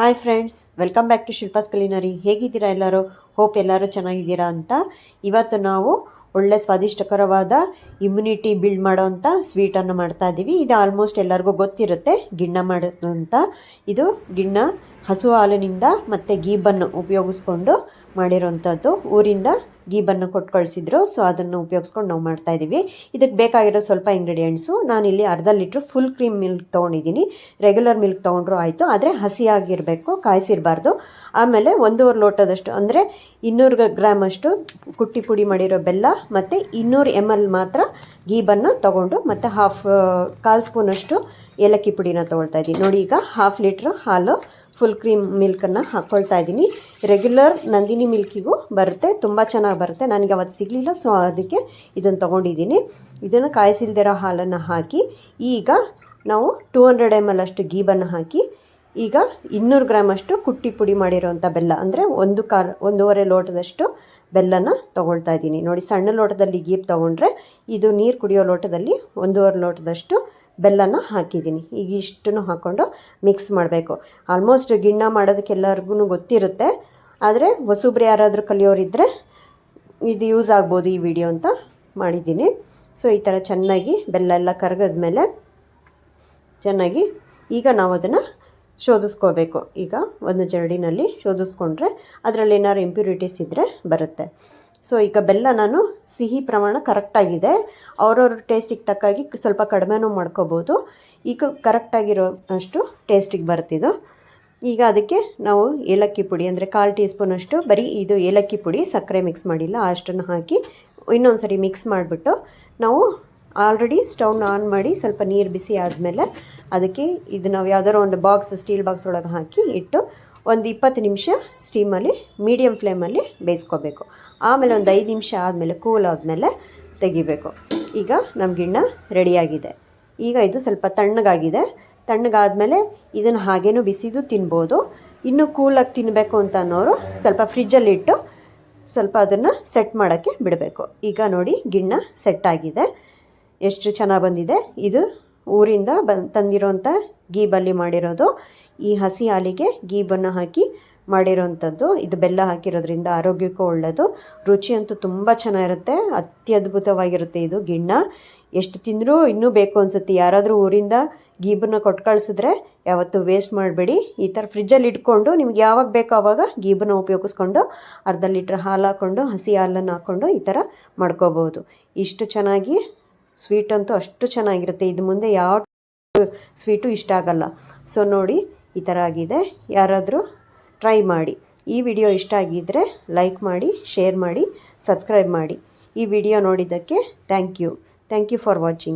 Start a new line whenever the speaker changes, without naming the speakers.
Hi friends welcome back to Shilpa's culinary ಹೇಗಿದ್ದೀರಾ ಎಲ್ಲರೂ? Hope ಎಲ್ಲರೂ ಚೆನ್ನಾಗಿದ್ದೀರಾ ಅಂತ. ಇವತ್ತು ನಾವು ಒಳ್ಳೆ ಸ್ವಾದಿಷ್ಟಕರವಾದ ಇಮ್ಯುನಿಟಿ ಬಿಲ್ಡ್ ಮಾಡೋವಂಥ ಸ್ವೀಟನ್ನು ಮಾಡ್ತಾ ಇದ್ದೀವಿ. ಇದು ಆಲ್ಮೋಸ್ಟ್ ಎಲ್ಲರಿಗೂ ಗೊತ್ತಿರುತ್ತೆ. ಗಿಣ್ಣ ಅಂತ ಇದು ಗಿಣ್ಣ ಹಸು ಹಾಲಿನಿಂದ ಮತ್ತು ಗೀಬನ್ನು ಉಪಯೋಗಿಸ್ಕೊಂಡು ಮಾಡಿರೋವಂಥದ್ದು ಊರಿಂದ ಗೀಬನ್ನು ಕೊಟ್ಟು ಕಳಿಸಿದ್ರು. ಸೊ ಅದನ್ನು ಉಪಯೋಗಿಸ್ಕೊಂಡು ನಾವು ಮಾಡ್ತಾ ಇದ್ದೀವಿ ಇದಕ್ಕೆ ಬೇಕಾಗಿರೋ ಸ್ವಲ್ಪ ಇಂಗ್ರೀಡಿಯೆಂಟ್ಸು ನಾನಿಲ್ಲಿ ಅರ್ಧ ಲೀಟ್ರ್ ಫುಲ್ ಕ್ರೀಮ್ ಮಿಲ್ಕ್ ತೊಗೊಂಡಿದ್ದೀನಿ ರೆಗ್ಯುಲರ್ ಮಿಲ್ಕ್ ತೊಗೊಂಡ್ರು ಆಯಿತು. ಆದರೆ ಹಸಿಯಾಗಿರಬೇಕು, ಕಾಯಿಸಿರಬಾರ್ದು. ಆಮೇಲೆ ಒಂದೂವರೆ ಲೋಟದಷ್ಟು, ಅಂದರೆ ಇನ್ನೂರು ಗ್ರಾಮ್ ಅಷ್ಟು ಕುಟ್ಟಿ ಪುಡಿ ಮಾಡಿರೋ ಬೆಲ್ಲ ಮತ್ತು ಇನ್ನೂರು ಎಂ ಎಲ್ ಮಾತ್ರ ಗೀಬನ್ನು ತೊಗೊಂಡು ಮತ್ತು ಹಾಫ್ ಕಾಲು ಸ್ಪೂನಷ್ಟು ಏಲಕ್ಕಿ ಪುಡಿನ ತೊಗೊಳ್ತಾ ಇದ್ದೀನಿ ನೋಡಿ ಈಗ ಹಾಫ್ ಲೀಟ್ರ್ ಹಾಲು ಫುಲ್ ಕ್ರೀಮ್ ಮಿಲ್ಕನ್ನು ಹಾಕ್ಕೊಳ್ತಾ ಇದ್ದೀನಿ ರೆಗ್ಯುಲರ್ ನಂದಿನಿ ಮಿಲ್ಕಿಗೂ ಬರುತ್ತೆ, ತುಂಬ ಚೆನ್ನಾಗಿ ಬರುತ್ತೆ. ನನಗೆ ಅವತ್ತು ಸಿಗಲಿಲ್ಲ ಸೊ ಅದಕ್ಕೆ ಇದನ್ನು ತೊಗೊಂಡಿದ್ದೀನಿ ಇದನ್ನು ಕಾಯಿಸಿಲ್ದಿರೋ ಹಾಲನ್ನು ಹಾಕಿ, ಈಗ ನಾವು ಟೂ ಹಂಡ್ರೆಡ್ ಎಂ ಎಲ್ ಅಷ್ಟು ಗೀಬನ್ನು ಹಾಕಿ, ಈಗ ಇನ್ನೂರು ಗ್ರಾಮ್ ಅಷ್ಟು ಕುಟ್ಟಿ ಪುಡಿ ಮಾಡಿರೋವಂಥ ಬೆಲ್ಲ, ಅಂದರೆ ಒಂದು ಕಾಲು ಒಂದೂವರೆ ಲೋಟದಷ್ಟು ಬೆಲ್ಲನ ತೊಗೊಳ್ತಾ ಇದ್ದೀನಿ ನೋಡಿ, ಸಣ್ಣ ಲೋಟದಲ್ಲಿ ಗೀಬ್ ತೊಗೊಂಡ್ರೆ ಇದು ನೀರು ಕುಡಿಯೋ ಲೋಟದಲ್ಲಿ ಒಂದೂವರೆ ಲೋಟದಷ್ಟು ಬೆಲ್ಲನ ಹಾಕಿದ್ದೀನಿ. ಈಗ ಇಷ್ಟನ್ನು ಹಾಕ್ಕೊಂಡು ಮಿಕ್ಸ್ ಮಾಡಬೇಕು. ಆಲ್ಮೋಸ್ಟ್ ಗಿಣ್ಣ ಮಾಡೋದಕ್ಕೆ ಎಲ್ಲರಿಗೂ ಗೊತ್ತಿರುತ್ತೆ. ಆದರೆ ಹೊಸಬ್ರು ಯಾರಾದರೂ ಕಲಿಯೋರಿದ್ದರೆ ಇದು ಯೂಸ್ ಆಗ್ಬೋದು ಈ ವಿಡಿಯೋ ಅಂತ ಮಾಡಿದ್ದೀನಿ. ಸೊ ಈ ಥರ ಚೆನ್ನಾಗಿ ಬೆಲ್ಲ ಎಲ್ಲ ಕರಗಿದ್ಮೇಲೆ ಚೆನ್ನಾಗಿ ಈಗ ನಾವು ಅದನ್ನು ಶೋಧಿಸ್ಕೋಬೇಕು. ಈಗ ಒಂದು ಜರಡಿನಲ್ಲಿ ಶೋಧಿಸ್ಕೊಂಡ್ರೆ ಅದರಲ್ಲಿ ಏನಾದ್ರು ಇಂಪ್ಯೂರಿಟೀಸ್ ಇದ್ದರೆ ಬರುತ್ತೆ. ಸೊ ಈಗ ಬೆಲ್ಲ ನಾನು ಸಿಹಿ ಪ್ರಮಾಣ ಕರೆಕ್ಟಾಗಿದೆ ಅವ್ರವ್ರ ಟೇಸ್ಟಿಗೆ ತಕ್ಕಾಗಿ ಸ್ವಲ್ಪ ಕಡಿಮೆನೂ ಮಾಡ್ಕೋಬೋದು. ಈಗ ಕರೆಕ್ಟಾಗಿರೋ ಅಷ್ಟು ಟೇಸ್ಟಿಗೆ ಬರ್ತಿದ್ದು ಈಗ ಅದಕ್ಕೆ ನಾವು ಏಲಕ್ಕಿ ಪುಡಿ ಅಂದರೆ ಕಾಲು ಟೀ ಸ್ಪೂನಷ್ಟು ಬರೀ ಇದು ಏಲಕ್ಕಿ ಪುಡಿ ಸಕ್ಕರೆ ಮಿಕ್ಸ್ ಮಾಡಿಲ್ಲ, ಅಷ್ಟನ್ನು ಹಾಕಿ ಇನ್ನೊಂದು ಸರಿ ಮಿಕ್ಸ್ ಮಾಡಿಬಿಟ್ಟು ನಾವು ಆಲ್ರೆಡಿ ಸ್ಟವ್ನ ಆನ್ ಮಾಡಿ ಸ್ವಲ್ಪ ನೀರು ಬಿಸಿ ಆದಮೇಲೆ ಅದಕ್ಕೆ ಇದು ನಾವು ಯಾವ್ದಾದ್ರು ಒಂದು ಬಾಕ್ಸ್ ಸ್ಟೀಲ್ ಬಾಕ್ಸ್ ಒಳಗೆ ಹಾಕಿ ಇಟ್ಟು ಒಂದು ಇಪ್ಪತ್ತು ನಿಮಿಷ ಸ್ಟೀಮಲ್ಲಿ ಮೀಡಿಯಮ್ ಫ್ಲೇಮಲ್ಲಿ ಬೇಯಿಸ್ಕೋಬೇಕು. ಆಮೇಲೆ ಒಂದು ಐದು ನಿಮಿಷ ಆದಮೇಲೆ ಕೂಲ್ ಆದಮೇಲೆ ತೆಗಿಬೇಕು. ಈಗ ನಮ್ಮ ಗಿಣ್ಣ ರೆಡಿಯಾಗಿದೆ ಈಗ ಇದು ಸ್ವಲ್ಪ ತಣ್ಣಗಾಗಿದೆ. ತಣ್ಣಗಾದಮೇಲೆ ಇದನ್ನು ಹಾಗೇನೂ ಬಿಸಿದು ತಿನ್ಬೋದು. ಇನ್ನೂ ಕೂಲಾಗಿ ತಿನ್ನಬೇಕು ಅಂತ ಅನ್ನೋರು ಸ್ವಲ್ಪ ಫ್ರಿಜ್ಜಲ್ಲಿಟ್ಟು ಸ್ವಲ್ಪ ಅದನ್ನು ಸೆಟ್ ಮಾಡೋಕ್ಕೆ ಬಿಡಬೇಕು. ಈಗ ನೋಡಿ ಗಿಣ್ಣ ಸೆಟ್ ಆಗಿದೆ. ಎಷ್ಟು ಚೆನ್ನಾಗಿ ಬಂದಿದೆ. ಇದು ಊರಿಂದ ಬಂದು ತಂದಿರೋಂಥ ಗೀಬಲ್ಲಿ ಮಾಡಿರೋದು. ಈ ಹಸಿ ಹಾಲಿಗೆ ಗೀಬನ್ನು ಹಾಕಿ ಮಾಡಿರೋವಂಥದ್ದು ಇದು ಬೆಲ್ಲ ಹಾಕಿರೋದ್ರಿಂದ ಆರೋಗ್ಯಕ್ಕೂ ಒಳ್ಳೆಯದು ರುಚಿಯಂತೂ ತುಂಬ ಚೆನ್ನಾಗಿರುತ್ತೆ. ಅತ್ಯದ್ಭುತವಾಗಿರುತ್ತೆ ಇದು ಗಿಣ್ಣ. ಎಷ್ಟು ತಿಂದರೂ ಇನ್ನೂ ಬೇಕು ಅನಿಸುತ್ತೆ. ಯಾರಾದರೂ ಊರಿಂದ ಗೀಬನ್ನ ಕೊಟ್ಟು ಕಳಿಸಿದ್ರೆ ಯಾವತ್ತೂ ವೇಸ್ಟ್ ಮಾಡಬೇಡಿ. ಈ ಥರ ಫ್ರಿಜ್ಜಲ್ಲಿ ಇಟ್ಕೊಂಡು ನಿಮ್ಗೆ ಯಾವಾಗ ಬೇಕೋ ಆವಾಗ ಗೀಬನ್ನ ಉಪಯೋಗಿಸ್ಕೊಂಡು ಅರ್ಧ ಲೀಟ್ರ್ ಹಾಲು ಹಾಕ್ಕೊಂಡು ಹಸಿ ಹಾಲನ್ನು ಹಾಕ್ಕೊಂಡು ಈ ಥರ ಮಾಡ್ಕೋಬೋದು. ಇಷ್ಟು ಚೆನ್ನಾಗಿ ಸ್ವೀಟ್ ಅಂತೂ ಅಷ್ಟು ಚೆನ್ನಾಗಿರುತ್ತೆ. ಇದು ಮುಂದೆ ಯಾವ ಸ್ವೀಟು ಇಷ್ಟ ಆಗಲ್ಲ. ಸೊ ನೋಡಿ, ಈ ಥರ ಆಗಿದೆ. ಯಾರಾದರೂ ಟ್ರೈ ಮಾಡಿ. ಈ ವಿಡಿಯೋ ಇಷ್ಟ ಆಗಿದ್ದರೆ ಲೈಕ್ ಮಾಡಿ, ಶೇರ್ ಮಾಡಿ, ಸಬ್ಸ್ಕ್ರೈಬ್ ಮಾಡಿ. ಈ ವಿಡಿಯೋ ನೋಡಿದ್ದಕ್ಕೆ thank you. Thank you for watching.